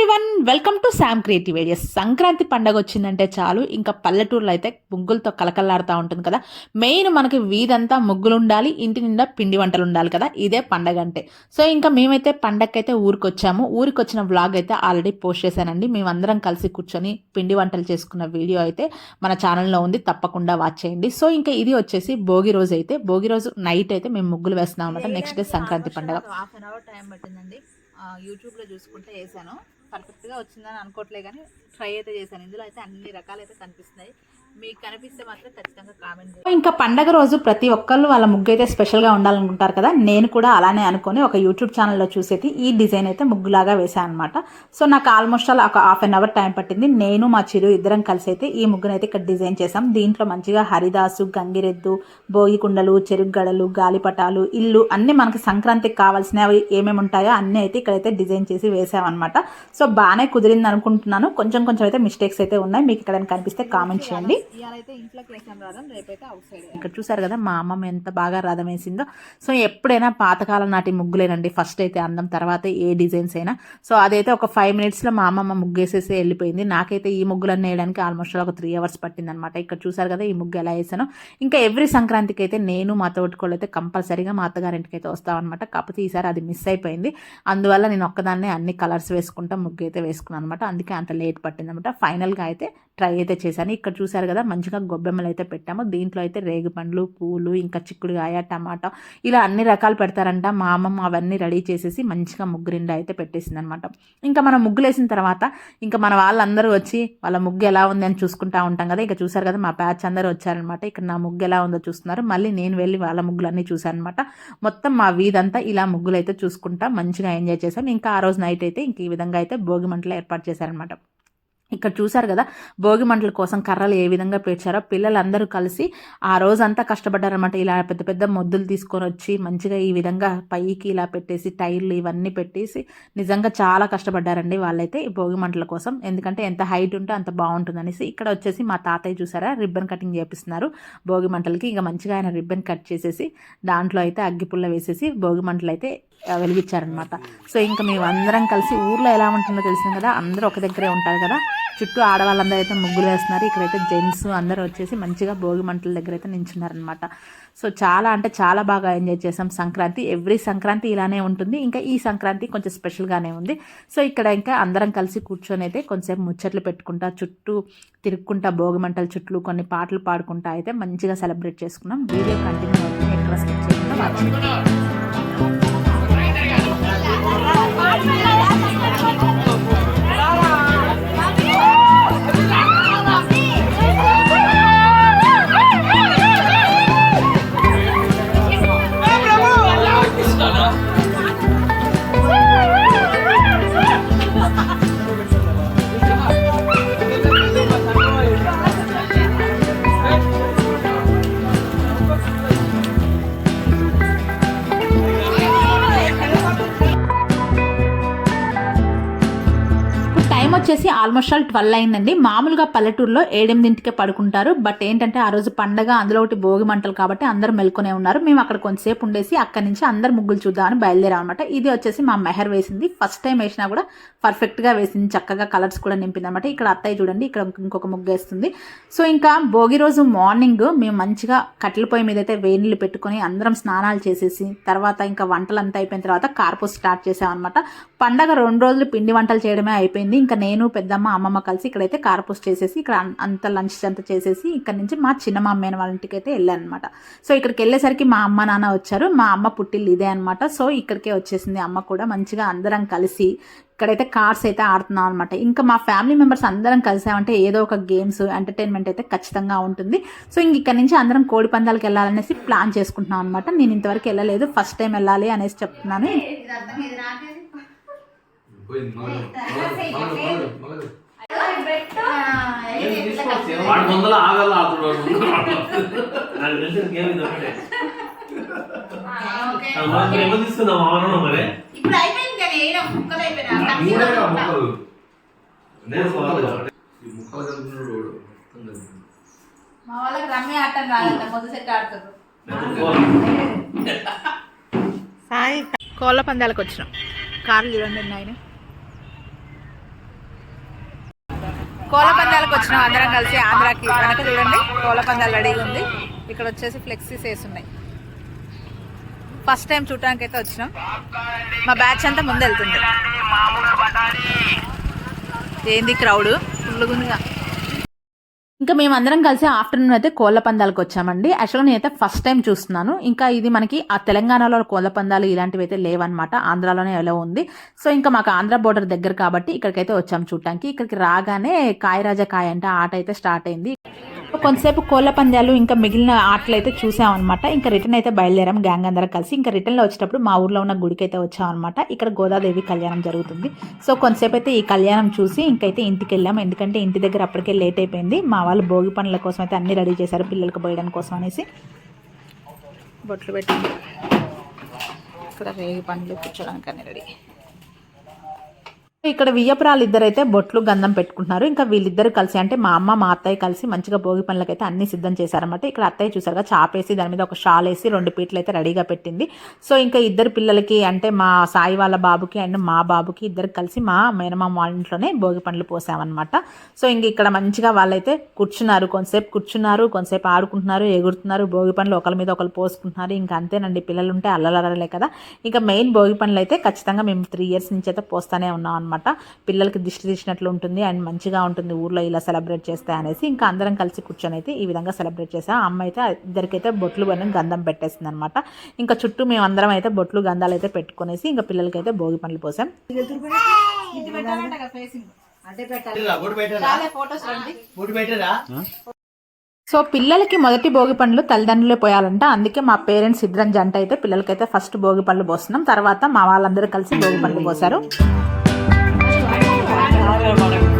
Everyone welcome to Sam creative areas Sankranti పండగ వచ్చిందంటే చాలు. ఇంకా పల్లెటూరులో అయితే ముగ్గులతో కలకల్లాడుతూ ఉంటుంది కదా. మెయిన్ మనకి వీధంతా ముగ్గులు ఉండాలి ఇంటి నిండా పిండి వంటలు ఉండాలి కదా. ఇదే పండగ అంటే. సో ఇంకా మేమైతే పండగకైతే ఊరికి వచ్చాము ఊరికి వచ్చిన వ్లాగ్ అయితే ఆల్రెడీ పోస్ట్ చేశానండి. మేమందరం కలిసి కూర్చొని పిండి వంటలు చేసుకున్న వీడియో అయితే మన ఛానల్లో ఉంది. తప్పకుండా వాచ్ చేయండి. సో ఇంకా ఇది వచ్చేసి భోగి రోజు అయితే. భోగి రోజు నైట్ అయితే మేము ముగ్గులు వేస్తున్నాం అనమాట నెక్స్ట్ డే సంక్రాంతి పండగ. హాఫ్ అన్ అవర్ టైం పట్టిందండి. యూట్యూబ్లో చూసుకుంటే వేసాను పర్ఫెక్ట్గా వచ్చిందని అనుకోవట్లే కానీ ట్రై అయితే చేశాను. ఇందులో అయితే అన్ని రకాలు అయితే కనిపిస్తున్నాయి. మీకు కనిపిస్తే మాత్రం ఖచ్చితంగా కామెంట్ ఇంకా పండగ రోజు ప్రతి ఒక్కళ్ళు వాళ్ళ ముగ్గు అయితే స్పెషల్గా ఉండాలనుకుంటారు కదా నేను కూడా అలానే అనుకొని ఒక యూట్యూబ్ ఛానల్లో చూసేది ఈ డిజైన్ అయితే ముగ్గులాగా వేసాను అనమాట సో నాకు ఆల్మోస్ట్ అలా ఒక హాఫ్ అన్ అవర్ టైం పట్టింది. నేను మా చిరు ఇద్దరం కలిసి అయితే ఈ ముగ్గును అయితే ఇక్కడ డిజైన్ చేసాం దీంట్లో మంచిగా హరిదాసు గంగిరెద్దు భోగి కుండలు చెరుకు గడలు గాలిపటాలు ఇల్లు అన్నీ మనకి సంక్రాంతికి కావాల్సినవి ఏమేమి ఉంటాయో అన్నీ అయితే ఇక్కడైతే డిజైన్ చేసి వేసామన్నమాట సో బాగానే కుదిరింది అనుకుంటున్నాను. కొంచెం కొంచెం అయితే మిస్టేక్స్ అయితే ఉన్నాయి. మీకు ఇక్కడ కనిపిస్తే కామెంట్ చేయండి. అయితే ఇంట్లోకి వేసాం రాదాం రేపైతే అవుట్ సైడ్ ఇక్కడ చూసారు కదా మా అమ్మమ్మ ఎంత బాగా రథం వేసిందో. సో ఎప్పుడైనా పాతకాలం నాటి ముగ్గులేనండి. ఫస్ట్ అయితే అందం తర్వాత ఏ డిజైన్స్ అయినా. సో అదైతే ఒక ఫైవ్ మినిట్స్లో మా అమ్మమ్మ ముగ్గేసేసి వెళ్ళిపోయింది. నాకైతే ఈ ముగ్గులన్నీ వేయడానికి ఆల్మోస్ట్ ఒక త్రీ అవర్స్ పట్టింది అనమాట ఇక్కడ చూసారు కదా ఈ ముగ్గు ఎలా వేసానో. ఇంకా ఎవ్రీ సంక్రాంతికి అయితే నేను మా తోటికోళ్ళు అయితే కంపల్సరీగా మా అత్తగారింటికి అయితే వస్తామన్నమాట. కాకపోతే ఈసారి అది మిస్ అయిపోయింది. అందువల్ల నేను ఒక్కదాన్నే అన్ని కలర్స్ వేసుకుంటా ముగ్గు అయితే వేసుకున్నాను అనమాట అందుకే అంత లేట్ పట్టింది అనమాట ఫైనల్గా అయితే ట్రై అయితే చేశాను. ఇక్కడ చూసారు కదా మంచిగా గొబ్బెమ్మలు అయితే పెట్టాము. దీంట్లో అయితే రేగు పండ్లు పూలు ఇంకా చిక్కుడుగాయ టమాటా ఇలా అన్ని రకాలు పెడతారంట. మా అమ్మమ్మ అవన్నీ రెడీ చేసేసి మంచిగా ముగ్గురిండా అయితే పెట్టేసింది అనమాట ఇంకా మనం ముగ్గులు వేసిన తర్వాత ఇంకా మన వాళ్ళందరూ వచ్చి వాళ్ళ ముగ్గు ఎలా ఉంది అని చూసుకుంటా ఉంటాం కదా. ఇంకా చూసారు కదా మా ప్యాచ్ అందరూ వచ్చారనమాట. ఇక్కడ నా ముగ్గు ఎలా ఉందో చూస్తున్నారు. మళ్ళీ నేను వెళ్ళి వాళ్ళ ముగ్గులన్నీ చూశానమాట మొత్తం మా వీధంతా ఇలా ముగ్గులు అయితే చూసుకుంటా మంచిగా ఎంజాయ్ చేశాం. ఇంకా ఆ రోజు నైట్ అయితే ఇంక ఈ విధంగా అయితే భోగి మంటలు ఏర్పాటు చేశారనమాట. ఇక్కడ చూశారు కదా భోగి మంటల కోసం కర్రలు ఏ విధంగా పేర్చారో పిల్లలందరూ కలిసి ఆ రోజంతా కష్టపడ్డారనమాట ఇలా పెద్ద పెద్ద మొద్దులు తీసుకొని వచ్చి మంచిగా ఈ విధంగా పైకి ఇలా పెట్టేసి టైర్లు ఇవన్నీ పెట్టేసి నిజంగా చాలా కష్టపడ్డారండి వాళ్ళైతే ఈ భోగి మంటల కోసం. ఎందుకంటే ఎంత హైట్ ఉంటే అంత బాగుంటుంది అనేసి ఇక్కడ వచ్చేసి మా తాతయ్య చూసారా రిబ్బన్ కటింగ్ చేపిస్తున్నారు. భోగి మంటలకి ఇంకా మంచిగా ఆయన రిబ్బన్ కట్ చేసేసి దాంట్లో అయితే అగ్గిపుల్ల వేసేసి భోగి మంటలు అయితే వెలిగించారనమాట సో ఇంకా మేము అందరం కలిసి ఊర్లో ఎలా ఉంటుందో తెలిసింది కదా? అందరూ ఒక దగ్గరే ఉంటారు కదా? చుట్టూ ఆడవాళ్ళందరూ అయితే ముగ్గులు వేస్తున్నారు. ఇక్కడైతే జెంట్స్ అందరూ వచ్చేసి మంచిగా భోగి మంటల దగ్గర అయితే నించున్నారనమాట సో చాలా అంటే చాలా బాగా ఎంజాయ్ చేసాం సంక్రాంతి. ఎవ్రీ సంక్రాంతి ఇలానే ఉంటుంది. ఇంకా ఈ సంక్రాంతి కొంచెం స్పెషల్గానే ఉంది. సో ఇక్కడ ఇంకా అందరం కలిసి కూర్చొని అయితే కొంచెంసేపు ముచ్చట్లు పెట్టుకుంటా చుట్టూ తిరుక్కుంటా భోగి మంటల చుట్టూ కొన్ని పాటలు పాడుకుంటా అయితే మంచిగా సెలబ్రేట్ చేసుకున్నాం. వీడియో కంటిన్యూ అవుతుంది. ఎక్కడ స్కిప్ చేయకుండా వచ్చేసి ఆల్మోస్ట్ ఆల్ ట్వెల్వ్ అయిందండి. మామూలుగా పల్లెటూరులో ఏడెనిమిదింటికే పడుకుంటారు. బట్ ఏంటంటే ఆ రోజు పండగ అందులో ఒకటి భోగి మంటలు కాబట్టి అందరూ మెల్కొనే ఉన్నారు. మేము అక్కడ కొంతసేపు ఉండేసి అక్కడి నుంచి అందరు ముగ్గులు చూద్దామని బయలుదేరాం అనమాట ఇది వచ్చేసి మా మెహర్ వేసింది. ఫస్ట్ టైం వేసినా కూడా పర్ఫెక్ట్గా వేసింది. చక్కగా కలర్స్ కూడా నింపింది అనమాట ఇక్కడ అత్తయ్య చూడండి ఇక్కడ ఇంకొక ముగ్గు వేస్తుంది. సో ఇంకా భోగి రోజు మార్నింగ్ మేము మంచిగా కట్టెల పొయ్యి మీద అయితే వేడి పెట్టుకొని అందరం స్నానాలు చేసేసి తర్వాత ఇంకా వంటలు అంతా అయిపోయిన తర్వాత కార్పూస్ స్టార్ట్ చేసామన్నమాట. పండగ రెండు రోజులు పిండి వంటలు చేయడమే అయిపోయింది. ఇంకా నేను పెద్దమ్మ అమ్మమ్మ కలిసి ఇక్కడైతే కారపూస చేసేసి ఇక్కడ అంత లంచ్ అంతా చేసేసి ఇక్కడ నుంచి మా చిన్నమ్మ అమ్మాయిన వాళ్ళ ఇంటికి అయితే వెళ్ళాను అనమాట సో ఇక్కడికి వెళ్ళేసరికి మా అమ్మ నాన్న వచ్చారు. మా అమ్మ పుట్టిల్లు ఇదే అనమాట సో ఇక్కడికే వచ్చేసింది అమ్మ కూడా మంచిగా అందరం కలిసి ఇక్కడైతే కార్స్ అయితే ఆడుతున్నాం అనమాట ఇంకా మా ఫ్యామిలీ మెంబర్స్ అందరం కలిసామంటే ఏదో ఒక గేమ్స్ ఎంటర్టైన్మెంట్ అయితే ఖచ్చితంగా ఉంటుంది. సో ఇంక ఇక్కడ నుంచి అందరం కోడి పందాలకు వెళ్ళాలనేసి ప్లాన్ చేసుకుంటున్నాం అనమాట నేను ఇంతవరకు వెళ్ళలేదు. ఫస్ట్ టైం వెళ్ళాలి అనేసి చెప్తున్నాను. పోయింది మలగదు మలగదు మలగదు వాడి ముందర ఆగల అతడు నాకు తెలిసిన గేమ్ ఇది ఒకటే. మరి ఏమో తీసుకుందాం అవును మరి. ఇప్పుడు అయిపోయింది కానీ వేయడం ముక్కలు అయిపోయినా? మూడేగా ముక్కలు? నేను పోవాలి. ఈ ముక్కలు కలుపుకున్నాడు వాడు. మొత్తం కలుపుకున్నాడు. మా వాళ్ళకి రమ్మి ఆటం రాదంట మొదటి సెట్ ఆడుతారు. సాయి కోళ్ళ పందాలకు వచ్చినాం. కార్లు చూడండి ఆయన కోళ్ళ పందాలకు వచ్చినాం అందరం కలిసి ఆంధ్రాకి. వెనక చూడండి కోళ్ళ పందాలు రెడీగా ఉంది. ఇక్కడ వచ్చేసి ఫ్లెక్సీస్ వేసున్నాయి ఫస్ట్ టైం చూడటానికి అయితే వచ్చినాం. మా బ్యాచ్ అంతా ముందు వెళ్తుంది. ఏంది క్రౌడ్? ఫుల్గా ఉందిగా ఇంకా మేమందరం కలిసి ఆఫ్టర్నూన్ అయితే కోళ్ళ పందాలకు వచ్చామండి. యాక్చువల్గా నేనైతే ఫస్ట్ టైం చూస్తున్నాను. ఇంకా ఇది మనకి ఆ తెలంగాణలో కోళ్ళ పందాలు ఇలాంటివి అయితే లేవన్నమాట. ఆంధ్రాలోనే ఎలా ఉంది. సో ఇంకా మాకు ఆంధ్ర బోర్డర్ దగ్గర కాబట్టి ఇక్కడికైతే వచ్చాము చూడటానికి ఇక్కడికి రాగానే కాయరాజా కాయ అంటే ఆట అయితే స్టార్ట్ అయింది. కొంతసేపు కోళ్ళ పందాలు ఇంకా మిగిలిన ఆటలు అయితే చూసామన్నమాట. ఇంకా రిటర్న్ అయితే బయలుదేరాం గ్యాంగ్ అందరం కలిసి. ఇంకా రిటర్న్లో వచ్చేటప్పుడు మా ఊర్లో ఉన్న గుడికి అయితే వచ్చామన్నమాట. ఇక్కడ గోదాదేవి కళ్యాణం జరుగుతుంది. సో కొంతసేపు అయితే ఈ కళ్యాణం చూసి ఇంకైతే ఇంటికి వెళ్ళాం. ఎందుకంటే ఇంటి దగ్గర అప్పటికే లేట్ అయిపోయింది. మా వాళ్ళు భోగి పనుల కోసం అయితే అన్ని రెడీ చేశారు పిల్లలకు పోయడం కోసం అనేసి. బొట్లు పెట్టింది ఇక్కడ రేగి పండ్లు కూర్చోడానికి అన్ని రెడీ. ఇక్కడ వియ్యపురాలు ఇద్దరైతే బొట్లు గంధం పెట్టుకుంటున్నారు. ఇంకా వీళ్ళిద్దరు కలిసి అంటే మా అమ్మ మా అత్తయ్య కలిసి మంచిగా భోగి పనులకైతే అన్ని సిద్ధం చేశారన్నమాట. ఇక్కడ అత్తయ్య చూసారుగా చాపేసి దాని మీద ఒక షాల్ వేసి రెండు పీటలు అయితే రెడీగా పెట్టింది. సో ఇంకా ఇద్దరు పిల్లలకి అంటే మా సాయి వాళ్ళ బాబుకి అండ్ మా బాబుకి ఇద్దరు కలిసి మా మేనమామ వాళ్ళ ఇంట్లోనే భోగి పండ్లు పోసామన్నమాట. సో ఇంక ఇక్కడ మంచిగా వాళ్ళైతే కూర్చున్నారు కొంతసేపు కూర్చున్నారు కొంతసేపు ఆడుకుంటున్నారు ఎగురుతున్నారు భోగి పండ్లు ఒకరి మీద ఒకరు పోసుకుంటున్నారు. ఇంకా అంతేనండి పిల్లలు ఉంటే అల్లలరలే కదా. ఇంకా మెయిన్ భోగి పండ్లు అయితే ఖచ్చితంగా మేము త్రీ ఇయర్స్ నుంచి అయితే పోస్తానే ఉన్నాం అనమాట పిల్లలకి దిష్టి తీసినట్లు ఉంటుంది. అండ్ మంచిగా ఉంటుంది ఊర్లో ఇలా సెలబ్రేట్ చేస్తే అనేసి. ఇంకా అందరం కలిసి కూర్చొని అయితే ఈ విధంగా సెలబ్రేట్ చేసాం అమ్మ అయితే ఇద్దరికైతే బొట్లు పని గంధం పెట్టేసింది అనమాట ఇంకా చుట్టూ మేము అందరం అయితే బొట్లు గంధాలు అయితే పెట్టుకునేసి ఇంకా పిల్లలకైతే భోగి పండ్లు పోసాం. సో పిల్లలకి మొదటి భోగి పండ్లు తల్లిదండ్రులే పోయాలంట. అందుకే మా పేరెంట్స్ ఇద్దరం జంట అయితే పిల్లలకైతే ఫస్ట్ భోగి పండ్లు పోస్తున్నాం. తర్వాత మా వాళ్ళందరూ కలిసి భోగి పండ్లు పోసారు I don't want to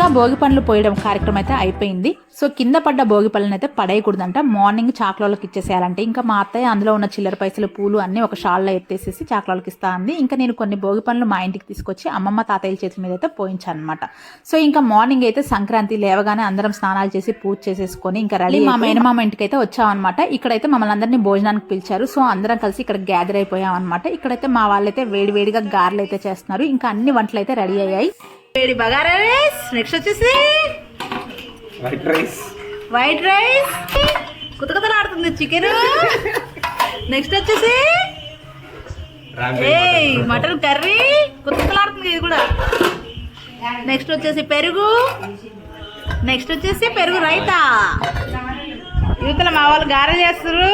గా భోగి పండ్లు పోయడం కార్యక్రమం అయితే అయిపోయింది. సో కింద పడ్డ భోగి పళ్ళని అయితే పడేయకూడదంట. మార్నింగ్ చాక్లోళ్ళకి ఇచ్చేసేయాలంటే ఇంకా మా అత్తయ్య అందులో ఉన్న చిల్లర పైసలు పూలు అన్ని ఒక షాల్లో ఎత్తేసేసి చాక్లోళ్ళకి ఇస్తా అంది. ఇంకా నేను కొన్ని భోగి పండ్లు మా ఇంటికి తీసుకొచ్చి అమ్మమ్మ తాతయ్య చేతుల మీద అయితే పోయించాను అనమాట సో ఇంకా మార్నింగ్ అయితే సంక్రాంతి లేవగానే అందరం స్నానాలు చేసి పూజ చేసేసుకొని ఇంకా రెడీ మా మేనమామ ఇంటికి అయితే వచ్చామన్నమాట. ఇక్కడైతే మమ్మల్ని అందరినీ భోజనానికి పిలిచారు. సో అందరం కలిసి ఇక్కడ గ్యాదర్ అయిపోయాం అనమాట ఇక్కడైతే మా వాళ్ళైతే వేడివేడిగా గారెలు అయితే చేస్తున్నారు. ఇంకా అన్ని వంటలు అయితే రెడీ అయ్యాయి. వేడి బగారా రైస్. నెక్స్ట్ వచ్చేసి వైట్ రైస్ వైట్ రైస్ కుత కుతలాడుతుంది చికెన్. నెక్స్ట్ వచ్చేసి మటన్ కర్రీ. కుత కుతలాడుతుంది ఇది కూడా. నెక్స్ట్ వచ్చేసి పెరుగు. నెక్స్ట్ వచ్చేసి పెరుగు రైతా. యువతల మా వాళ్ళు గారెలు చేస్తారు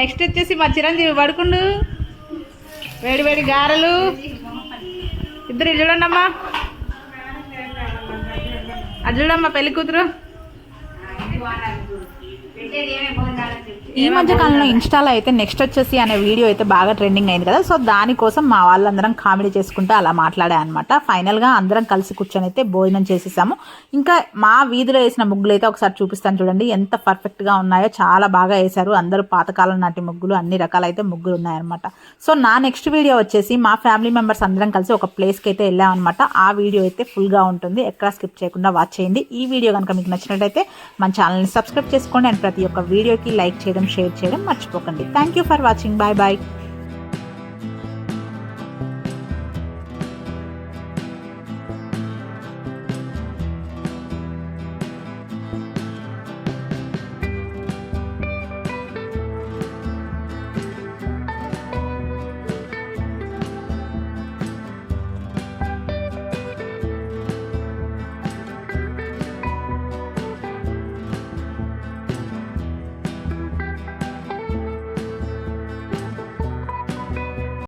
నెక్స్ట్ వచ్చేసి మా చిరంజీవి పడుకుండు. వేడి వేడి గారెలు. ఇద్దరు చూడండి అమ్మా. అటు పెళ్ళి కూతురు? ఈ మధ్య కాలంలో ఇన్స్టాలో అయితే నెక్స్ట్ వచ్చేసి అనే వీడియో అయితే బాగా ట్రెండింగ్ అయింది కదా. సో దానికోసం మా వాళ్ళందరం కామెడీ చేసుకుంటూ అలా మాట్లాడా అనమాట ఫైనల్గా అందరం కలిసి కూర్చొని అయితే భోజనం చేసేసాము. ఇంకా మా వీధిలో వేసిన ముగ్గులు అయితే ఒకసారి చూపిస్తాను చూడండి. ఎంత పర్ఫెక్ట్గా ఉన్నాయో చాలా బాగా వేశారు. అందరూ పాతకాలం నాటి ముగ్గులు అన్ని రకాలైతే ముగ్గులు ఉన్నాయన్నమాట. సో నా నెక్స్ట్ వీడియో వచ్చేసి మా ఫ్యామిలీ మెంబర్స్ అందరం కలిసి ఒక ప్లేస్కి అయితే వెళ్ళామన్నమాట ఆ వీడియో అయితే ఫుల్గా ఉంటుంది. ఎక్కడ స్కిప్ చేయకుండా వాచ్ చేయండి. ఈ వీడియో కనుక మీకు నచ్చినట్లయితే మన ఛానల్ని సబ్స్క్రైబ్ చేసుకోండి. అండ్ ప్రతి ఒక్క వీడియోకి లైక్ చేయడం షేర్ చేయడం మర్చిపోకండి. Thank you for watching bye bye